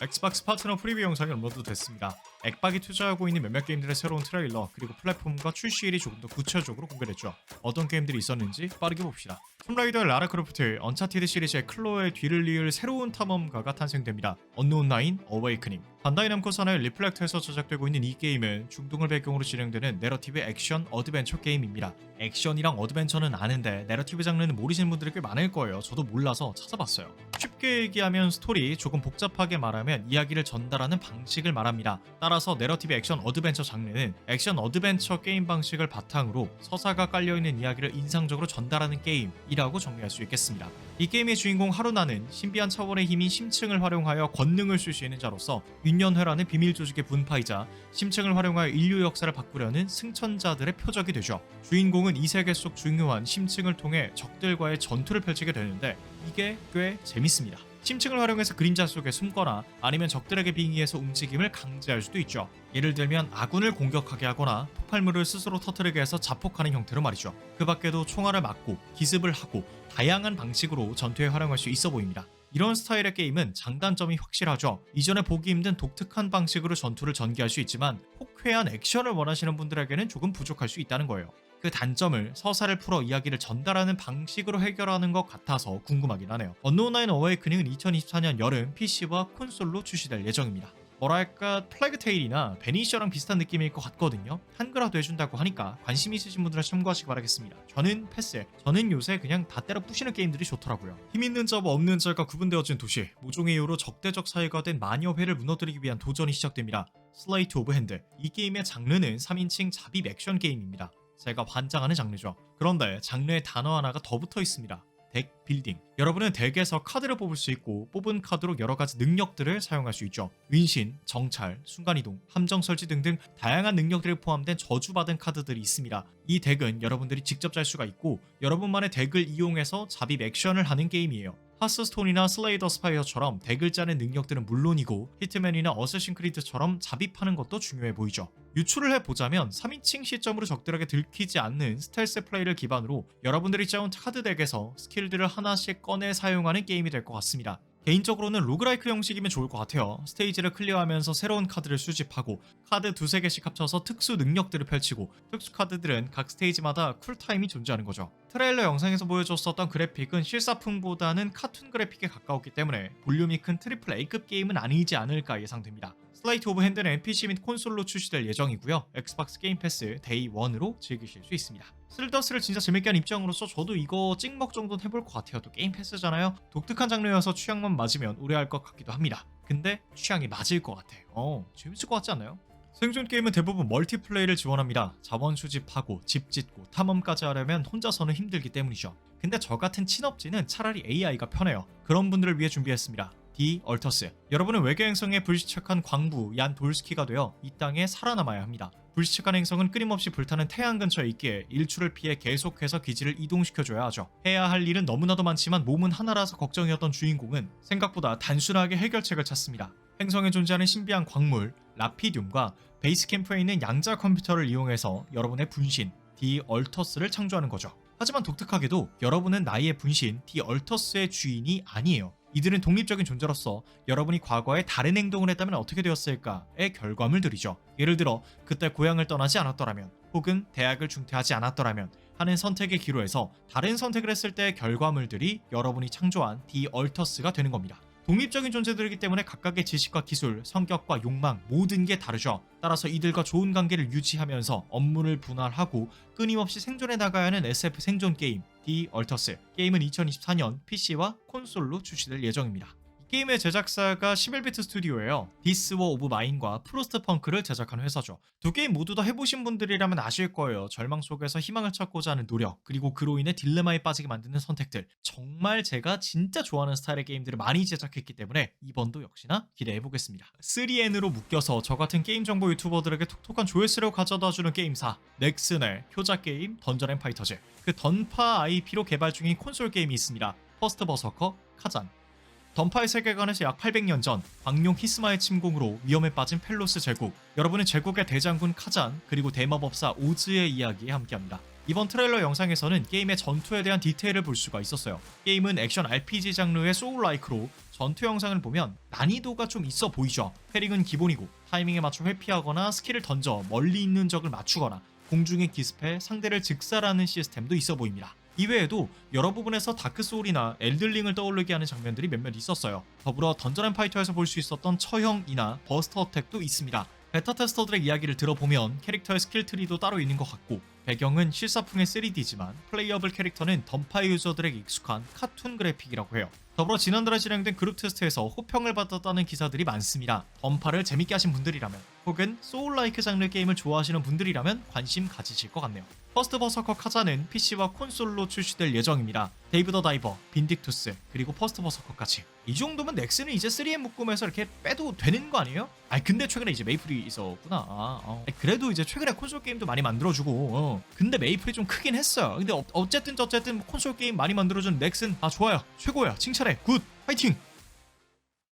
엑스박스 파트너 프리뷰 영상이 업로드 됐습니다. 엑박이 투자하고 있는 몇몇 게임들의 새로운 트레일러 그리고 플랫폼과 출시일이 조금 더 구체적으로 공개됐죠. 어떤 게임들이 있었는지 빠르게 봅시다. 톰라이더 라라 크로프트, 언차티드 시리즈의 클로의 뒤를 이을 새로운 탐험가가 탄생됩니다. 언노운 나인 어웨이크닝. 반다이 남코 산하의 리플렉트에서 제작되고 있는 이 게임은 중동을 배경으로 진행되는 내러티브 액션 어드벤처 게임입니다. 액션이랑 어드벤처는 아는데 내러티브 장르는 모르시는 분들이 꽤 많을 거예요. 저도 몰라서 찾아봤어요. 쉽게 얘기하면 스토리, 조금 복잡하게 말하면 이야기를 전달하는 방식을 말합니다. 따라 서 내러티브 액션 어드벤처 장르는 액션 어드벤처 게임 방식을 바탕으로 서사가 깔려있는 이야기를 인상적으로 전달하는 게임이라고 정리할 수 있겠습니다. 이 게임의 주인공 하루나는 신비한 차원의 힘인 심층을 활용하여 권능을 쓸 수 있는 자로서 윤년회라는 비밀 조직의 분파이자 심층을 활용하여 인류 역사를 바꾸려는 승천자들의 표적이 되죠. 주인공은 이 세계 속 중요한 심층을 통해 적들과의 전투를 펼치게 되는데 이게 꽤 재밌습니다. 심층을 활용해서 그림자 속에 숨거나 아니면 적들에게 빙의해서 움직임을 강제할 수도 있죠. 예를 들면 아군을 공격하게 하거나 폭발물을 스스로 터뜨리게 해서 자폭하는 형태로 말이죠. 그 밖에도 총알을 맞고 기습을 하고 다양한 방식으로 전투에 활용할 수 있어 보입니다. 이런 스타일의 게임은 장단점이 확실하죠. 이전에 보기 힘든 독특한 방식으로 전투를 전개할 수 있지만 호쾌한 액션을 원하시는 분들에게는 조금 부족할 수 있다는 거예요. 그 단점을 서사를 풀어 이야기를 전달하는 방식으로 해결하는 것 같아서 궁금하긴 하네요. 언노운 나인 어웨이크닝은 2024년 여름 PC와 콘솔로 출시될 예정입니다. 뭐랄까 플래그 테일이나 베니셔랑 비슷한 느낌일 것 같거든요. 한글화도 해준다고 하니까 관심 있으신 분들은 참고하시기 바라겠습니다. 저는 패스. 저는 요새 그냥 다 때려 부시는 게임들이 좋더라고요. 힘 있는 자와 없는 자가 구분되어진 도시. 모종의 이유로 적대적 사회가 된 마녀회를 무너뜨리기 위한 도전이 시작됩니다. 슬레이트 오브 핸드. 이 게임의 장르는 3인칭 잡입 액션 게임입니다. 제가 환장하는 장르죠. 그런데 장르에 단어 하나가 더 붙어 있습니다. 덱 빌딩. 여러분은 덱에서 카드를 뽑을 수 있고 뽑은 카드로 여러 가지 능력들을 사용할 수 있죠. 윈신, 정찰, 순간이동, 함정 설치 등등 다양한 능력들이 포함된 저주받은 카드들이 있습니다. 이 덱은 여러분들이 직접 짤 수가 있고 여러분만의 덱을 이용해서 잡입 액션을 하는 게임이에요. 하스스톤이나 슬레이더 스파이어처럼 덱을 짜는 능력들은 물론이고 히트맨이나 어쌔신 크리드처럼 잡입하는 것도 중요해 보이죠. 유출을 해보자면 3인칭 시점으로 적들에게 들키지 않는 스텔스 플레이를 기반으로 여러분들이 짜온 카드 덱에서 스킬들을 하나씩 꺼내 사용하는 게임이 될 것 같습니다. 개인적으로는 로그라이크 형식이면 좋을 것 같아요. 스테이지를 클리어하면서 새로운 카드를 수집하고 카드 두세 개씩 합쳐서 특수 능력들을 펼치고 특수 카드들은 각 스테이지마다 쿨타임이 존재하는 거죠. 트레일러 영상에서 보여줬었던 그래픽은 실사품보다는 카툰 그래픽에 가까웠기 때문에 볼륨이 큰 트리플 A급 게임은 아니지 않을까 예상됩니다. 슬라이트 오브 핸드는 PC 및 콘솔로 출시될 예정이고요. 엑스박스 게임 패스 데이 1으로 즐기실 수 있습니다. 슬더스를 진짜 재밌게 한 입장으로서 저도 이거 찍먹 정도는 해볼 것 같아요. 또 게임 패스잖아요. 독특한 장르여서 취향만 맞으면 우려할 것 같기도 합니다. 근데 취향이 맞을 것 같아요. 어, 재밌을 것 같지 않나요? 생존 게임은 대부분 멀티플레이를 지원합니다. 자원 수집하고 집 짓고 탐험까지 하려면 혼자서는 힘들기 때문이죠. 근데 저 같은 친업지는 차라리 AI가 편해요. 그런 분들을 위해 준비했습니다. 디 얼터스. 여러분은 외계 행성의 불시착한 광부 얀 돌스키가 되어 이 땅에 살아남아야 합니다. 불시착한 행성은 끊임없이 불타는 태양 근처에 있기에 일출을 피해 계속해서 기지를 이동시켜줘야 하죠. 해야 할 일은 너무나도 많지만 몸은 하나라서 걱정이었던 주인공은 생각보다 단순하게 해결책을 찾습니다. 행성에 존재하는 신비한 광물, 라피듐과 베이스 캠프에 있는 양자 컴퓨터를 이용해서 여러분의 분신, 디 얼터스를 창조하는 거죠. 하지만 독특하게도 여러분은 나의 분신, 디 얼터스의 주인이 아니에요. 이들은 독립적인 존재로서 여러분이 과거에 다른 행동을 했다면 어떻게 되었을까의 결과물들이죠. 예를 들어 그때 고향을 떠나지 않았더라면 혹은 대학을 중퇴하지 않았더라면 하는 선택의 기로에서 다른 선택을 했을 때의 결과물들이 여러분이 창조한 디 얼터스가 되는 겁니다. 독립적인 존재들이기 때문에 각각의 지식과 기술, 성격과 욕망 모든 게 다르죠. 따라서 이들과 좋은 관계를 유지하면서 업무를 분할하고 끊임없이 생존해 나가야 하는 SF 생존 게임 디 얼터스. 게임은 2024년 PC와 콘솔로 출시될 예정입니다. 이 게임의 제작사가 11비트 스튜디오예요. 디스워 오브 마인과 프로스트 펑크를 제작한 회사죠. 두 게임 모두 다 해보신 분들이라면 아실 거예요. 절망 속에서 희망을 찾고자 하는 노력, 그리고 그로 인해 딜레마에 빠지게 만드는 선택들. 정말 제가 진짜 좋아하는 스타일의 게임들을 많이 제작했기 때문에 이번도 역시나 기대해 보겠습니다. 3N으로 묶여서 저 같은 게임 정보 유튜버들에게 톡톡한 조회수를 가져다주는 게임사 넥슨의 효자 게임 던전 앤 파이터즈. 그 던파 IP로 개발 중인 콘솔 게임이 있습니다. 퍼스트 버서커 카잔. 던파의 세계관에서 약 800년 전 광룡 히스마의 침공으로 위험에 빠진 펠로스 제국 여러분은 제국의 대장군 카잔 그리고 대마법사 오즈의 이야기에 함께합니다 이번 트레일러 영상에서는 게임의 전투에 대한 디테일을 볼 수가 있었어요. 게임은 액션 RPG 장르의 소울라이크로 전투 영상을 보면 난이도가 좀 있어 보이죠. 패링은 기본이고 타이밍에 맞춰 회피하거나 스킬을 던져 멀리 있는 적을 맞추거나 공중에 기습해 상대를 즉사라는 시스템도 있어 보입니다. 이외에도 여러 부분에서 다크 소울이나 엘들링을 떠올리게 하는 장면들이 몇몇 있었어요. 더불어 던전 앤 파이터에서 볼 수 있었던 처형이나 버스터 어택도 있습니다. 베타 테스터들의 이야기를 들어보면 캐릭터의 스킬 트리도 따로 있는 것 같고 배경은 실사풍의 3D지만 플레이어블 캐릭터는 던파 유저들에게 익숙한 카툰 그래픽이라고 해요. 더불어 지난달에 진행된 그룹 테스트에서 호평을 받았다는 기사들이 많습니다. 던파를 재밌게 하신 분들이라면 혹은 소울라이크 장르 게임을 좋아하시는 분들이라면 관심 가지실 것 같네요. 퍼스트 버서커 카자는 PC와 콘솔로 출시될 예정입니다. 데이브 더 다이버, 빈딕투스, 그리고 퍼스트 버서커까지. 이 정도면 넥슨은 이제 3M 묶음에서 이렇게 빼도 되는 거 아니에요? 아니 근데 최근에 이제 메이플이 있었구나. 아, 어. 그래도 이제 최근에 콘솔 게임도 많이 만들어주고. 어. 근데 메이플이 좀 크긴 했어요. 근데 어, 쨌든 어쨌든 콘솔 게임 많이 만들어준 넥슨 아 좋아요, 최고야, 칭찬해, 굿, 파이팅.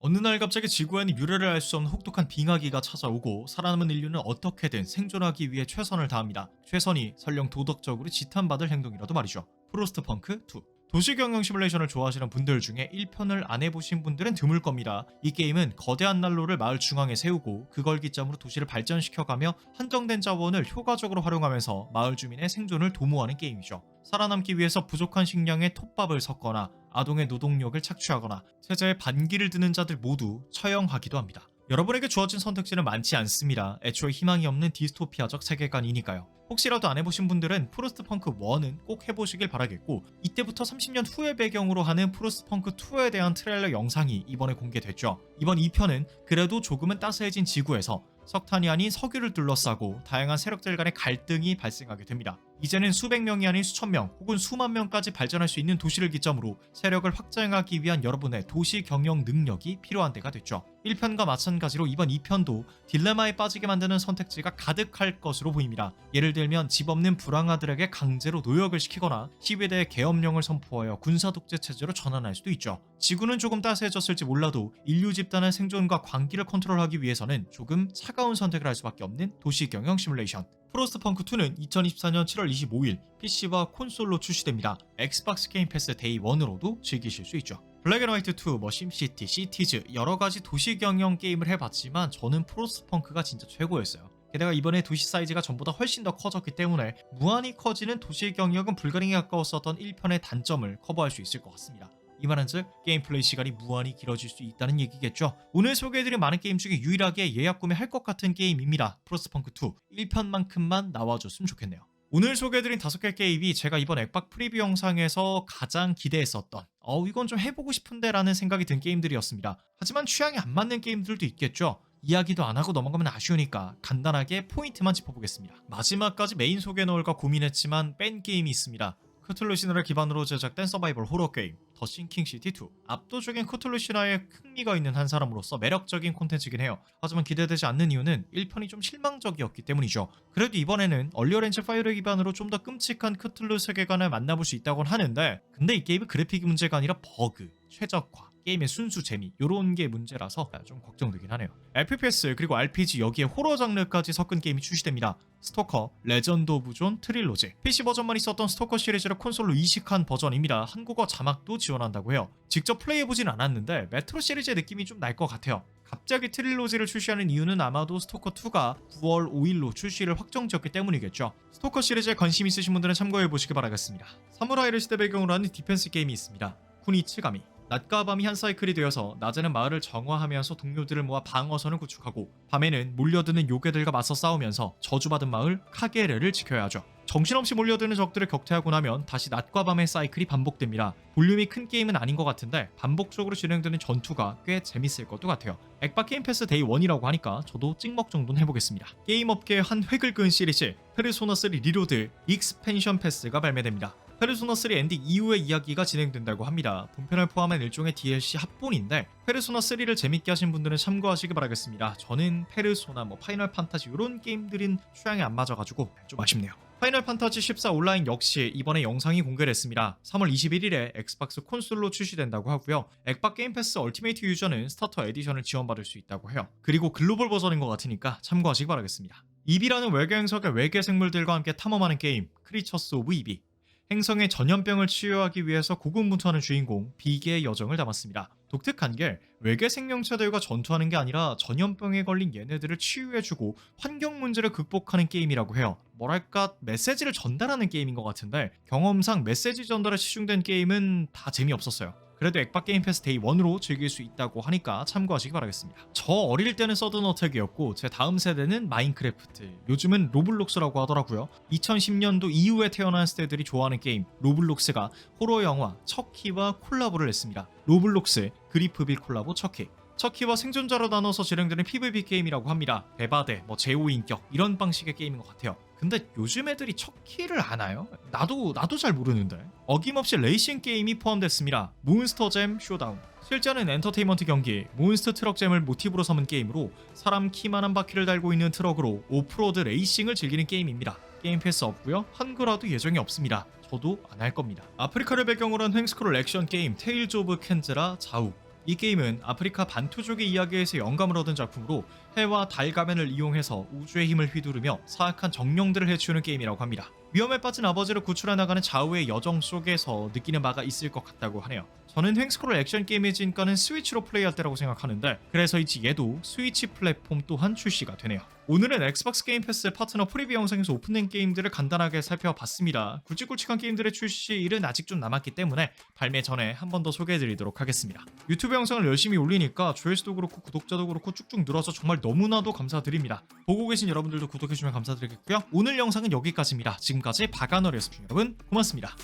어느 날 갑자기 지구에는 유래를 알 수 없는 혹독한 빙하기가 찾아오고 살아남은 인류는 어떻게든 생존하기 위해 최선을 다합니다. 최선이 설령 도덕적으로 지탄받을 행동이라도 말이죠. 프로스트 펑크 2. 도시 경영 시뮬레이션을 좋아하시는 분들 중에 1편을 안 해보신 분들은 드물 겁니다. 이 게임은 거대한 난로를 마을 중앙에 세우고 그걸 기점으로 도시를 발전시켜가며 한정된 자원을 효과적으로 활용하면서 마을 주민의 생존을 도모하는 게임이죠. 살아남기 위해서 부족한 식량에 톱밥을 섞거나 아동의 노동력을 착취하거나 체제에 반기를 드는 자들 모두 처형하기도 합니다. 여러분에게 주어진 선택지는 많지 않습니다. 애초에 희망이 없는 디스토피아적 세계관이니까요. 혹시라도 안 해보신 분들은 프로스트 펑크 1은 꼭 해보시길 바라겠고 이때부터 30년 후의 배경으로 하는 프로스트 펑크 2에 대한 트레일러 영상이 이번에 공개됐죠. 이번 2편은 그래도 조금은 따스해진 지구에서 석탄이 아닌 석유를 둘러싸고 다양한 세력들 간의 갈등이 발생하게 됩니다. 이제는 수백 명이 아닌 수천 명 혹은 수만 명까지 발전할 수 있는 도시를 기점으로 세력을 확장하기 위한 여러분의 도시 경영 능력이 필요한 때가 됐죠. 1편과 마찬가지로 이번 2편도 딜레마에 빠지게 만드는 선택지가 가득할 것으로 보입니다. 예를 들면 집 없는 불황아들에게 강제로 노역을 시키거나 시위대에 계엄령을 선포하여 군사 독재 체제로 전환할 수도 있죠. 지구는 조금 따스해졌을지 몰라도 인류 집단의 생존과 광기를 컨트롤하기 위해서는 조금 차가운 선택을 할 수밖에 없는 도시 경영 시뮬레이션. 프로스트펑크 2는 2024년 7월 25일 PC와 콘솔로 출시됩니다. 엑스박스 게임 패스 데이 1으로도 즐기실 수 있죠. 블랙앤화이트 2, 뭐 심시티, 시티즈 여러 가지 도시 경영 게임을 해봤지만 저는 프로스트펑크가 진짜 최고였어요. 게다가 이번에 도시 사이즈가 전보다 훨씬 더 커졌기 때문에 무한히 커지는 도시 경력은 불가능에 가까웠었던 1편의 단점을 커버할 수 있을 것 같습니다. 이 말은즉 게임 플레이 시간이 무한히 길어질 수 있다는 얘기겠죠. 오늘 소개해드린 많은 게임 중에 유일하게 예약 구매할 것 같은 게임입니다. 프로스펑크 2 1편만큼만 나와줬으면 좋겠네요. 오늘 소개해드린 다섯 개 게임이 제가 이번 액박 프리뷰 영상에서 가장 기대했었던 어 이건 좀 해보고 싶은데 라는 생각이 든 게임들이었습니다. 하지만 취향이 안 맞는 게임들도 있겠죠. 이야기도 안 하고 넘어가면 아쉬우니까 간단하게 포인트만 짚어보겠습니다. 마지막까지 메인 소개 넣을까 고민했지만 뺀 게임이 있습니다. 크툴루 신화를 기반으로 제작된 서바이벌 호러 게임 더 싱킹 시티 2 압도적인 크툴루 신화에 흥미가 있는 한 사람으로서 매력적인 콘텐츠긴 해요. 하지만 기대되지 않는 이유는 1편이 좀 실망적이었기 때문이죠. 그래도 이번에는 얼리어렌즈 5를 기반으로 좀 더 끔찍한 크툴루 세계관을 만나볼 수 있다곤 하는데 근데 이 게임은 그래픽이 문제가 아니라 버그, 최적화 게임의 순수 재미 요런 게 문제라서 좀 걱정되긴 하네요 FPS 그리고 RPG 여기에 호러 장르까지 섞은 게임이 출시됩니다 스토커, 레전드 오브 존, 트릴로지 PC 버전만 있었던 스토커 시리즈를 콘솔로 이식한 버전입니다 한국어 자막도 지원한다고 해요 직접 플레이해보진 않았는데 메트로 시리즈의 느낌이 좀 날 것 같아요 갑자기 트릴로지를 출시하는 이유는 아마도 스토커2가 9월 5일로 출시를 확정지었기 때문이겠죠. 스토커 시리즈에 관심 있으신 분들은 참고해보시기 바라겠습니다. 사무라이를 시대 배경으로 하는 디펜스 게임이 있습니다. 쿠니치가미. 낮과 밤이 한 사이클이 되어서 낮에는 마을을 정화하면서 동료들을 모아 방어선을 구축하고 밤에는 몰려드는 요괴들과 맞서 싸우면서 저주받은 마을 카게레를 지켜야 하죠. 정신없이 몰려드는 적들을 격퇴하고 나면 다시 낮과 밤의 사이클이 반복됩니다. 볼륨이 큰 게임은 아닌 것 같은데 반복적으로 진행되는 전투가 꽤 재밌을 것도 같아요. 액박 게임 패스 데이 1이라고 하니까 저도 찍먹 정도는 해보겠습니다. 게임 업계의 한 획을 그은 시리즈 페르소나 3 리로드 익스펜션 패스가 발매됩니다. 페르소나 3 엔딩 이후의 이야기가 진행된다고 합니다. 본편을 포함한 일종의 DLC 합본인데 페르소나 3를 재밌게 하신 분들은 참고하시기 바라겠습니다. 저는 페르소나, 뭐 파이널 판타지 이런 게임들은 취향이 안 맞아가지고 좀 아쉽네요. 파이널 판타지 14 온라인 역시 이번에 영상이 공개됐습니다. 3월 21일에 엑스박스 콘솔로 출시된다고 하고요. 액박 게임 패스 얼티메이트 유저는 스타터 에디션을 지원받을 수 있다고 해요. 그리고 글로벌 버전인 것 같으니까 참고하시기 바라겠습니다. 이비라는 외계 행성의 외계 생물들과 함께 탐험하는 게임 크리처스 오브 이비. 행성의 전염병을 치유하기 위해서 고군분투하는 주인공 비계의 여정을 담았습니다. 독특한 게 외계 생명체들과 전투하는 게 아니라 전염병에 걸린 얘네들을 치유해주고 환경 문제를 극복하는 게임이라고 해요. 뭐랄까 메시지를 전달하는 게임인 것 같은데 경험상 메시지 전달에 치중된 게임은 다 재미없었어요. 그래도 액박 게임 패스 데이 1으로 즐길 수 있다고 하니까 참고하시기 바라겠습니다. 저 어릴 때는 서든 어택이었고 제 다음 세대는 마인크래프트, 요즘은 로블록스라고 하더라고요. 2010년도 이후에 태어난 세대들이 좋아하는 게임 로블록스가 호러 영화 척키와 콜라보를 했습니다. 로블록스 그리프빌 콜라보 척키. 척키와 생존자로 나눠서 진행되는 PVP 게임이라고 합니다. 대바대, 뭐 제오 인격 이런 방식의 게임인 것 같아요. 근데 요즘 애들이 척키를 아나요? 나도 나도 잘 모르는데. 어김없이 레이싱 게임이 포함됐습니다. 몬스터잼 쇼다운. 실제는 엔터테인먼트 경기 몬스터 트럭잼을 모티브로 삼은 게임으로 사람 키만 한 바퀴를 달고 있는 트럭으로 오프로드 레이싱을 즐기는 게임입니다. 게임 패스 없고요. 한글화도 예정이 없습니다. 저도 안 할 겁니다. 아프리카를 배경으로 한 횡스크롤 액션 게임 테일즈 오브 켄즈라 자우. 이 게임은 아프리카 반투족의 이야기에서 영감을 얻은 작품으로 해와 달 가면을 이용해서 우주의 힘을 휘두르며 사악한 정령들을 해치우는 게임이라고 합니다. 위험에 빠진 아버지를 구출해 나가는 자우의 여정 속에서 느끼는 바가 있을 것 같다고 하네요. 저는 횡스크롤 액션 게임의 진가는 스위치로 플레이할 때라고 생각하는데 그래서이지 얘도 스위치 플랫폼 또한 출시가 되네요. 오늘은 엑스박스 게임 패스 파트너 프리뷰 영상에서 오픈된 게임들을 간단하게 살펴봤습니다. 굵직굵직한 게임들의 출시일은 아직 좀 남았기 때문에 발매 전에 한 번 더 소개해드리도록 하겠습니다. 유튜브 영상을 열심히 올리니까 조회수도 그렇고 구독자도 그렇고 쭉쭉 늘어서 정말 너무나도 감사드립니다. 보고 계신 여러분들도 구독해주면 감사드리겠고요. 오늘 영상은 여기까지입니다. 지금까지 바가너리였습니다. 여러분 고맙습니다.